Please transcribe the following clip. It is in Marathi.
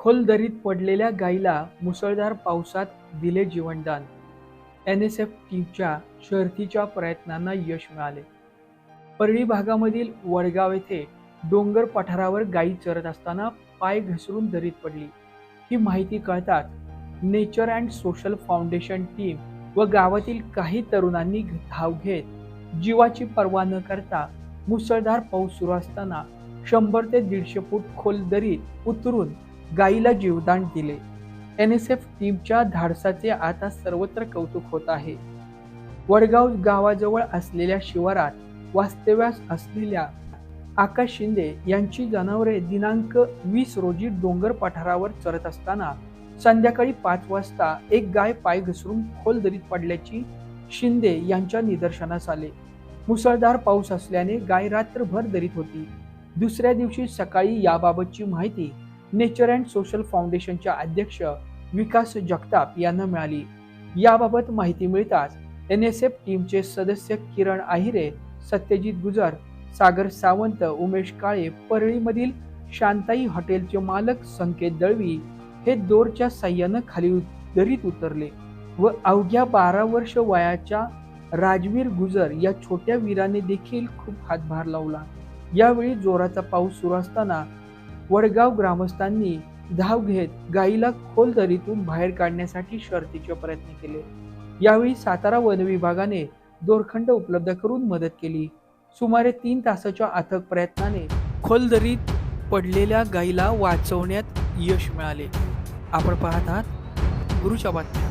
खोल दरीत पडलेल्या गाईला मुसळधार पावसात दिले जीवनदान. एन एस एफ टीमच्या शर्थीच्या प्रयत्नांना यश मिळाले. परळी भागामधील वडगाव येथे डोंगर पठारावर गायी चरत असताना पाय घसरून दरीत पडली. ही माहिती कळताच nature and social foundation team व गावातील काही तरुणांनी धाव घेत जीवाची पर्वा न करता मुसळधार पाऊस सुरू असताना शंभर ते दीडशे फूट खोल दरीत उतरून गायीला जीवदान दिले. एन एस एफ टीमच्या धाडसाचे आता सर्वत्र कौतुक होत आहे. वडगाव गावाजवळ असलेल्या शिवारात वास्तव्यास असलेल्या आकाश शिंदे यांची जनावरे दिनांक वीस रोजी डोंगर पठारावर चरत असताना संध्याकाळी पाच वाजता एक गाय पाय घसरून खोल दरीत पडल्याची शिंदे यांच्या निदर्शनास आले. मुसळधार पाऊस असल्याने गाय रात्रभर दरीत होती. दुसऱ्या दिवशी सकाळी याबाबतची माहिती नेचर अँड सोशल फाउंडेशनच्या अध्यक्ष विकास जगताप यांना मिळाली. याबाबत माहिती मिळताच एन एस एफ टीमचे सदस्य किरण आहिरे सत्यजित गुजर सागर सावंत उमेश काळे परळीमधील शांताई हॉटेलचे मालक संकेत दळवी हे दोरच्या साह्यानं खाली दरीत उतरले व अवघ्या बारा वर्ष वयाच्या राजवीर गुजर या छोट्या वीराने देखील खूप हातभार लावला. यावेळी जोराचा पाऊस सुरू असताना वडगाव ग्रामस्थांनी धाव घेत गायीला खोल दरीतून बाहेर काढण्यासाठी शर्थीचे प्रयत्न केले. यावेळी सातारा वन विभागाने दोरखंड उपलब्ध करून मदत केली. सुमारे तीन तासाच्या अथक प्रयत्नाने खोल दरीत पडलेल्या गायीला वाचवण्यात यश मिळाले. आपण पाहत आहात गुरुच्या बातम्या.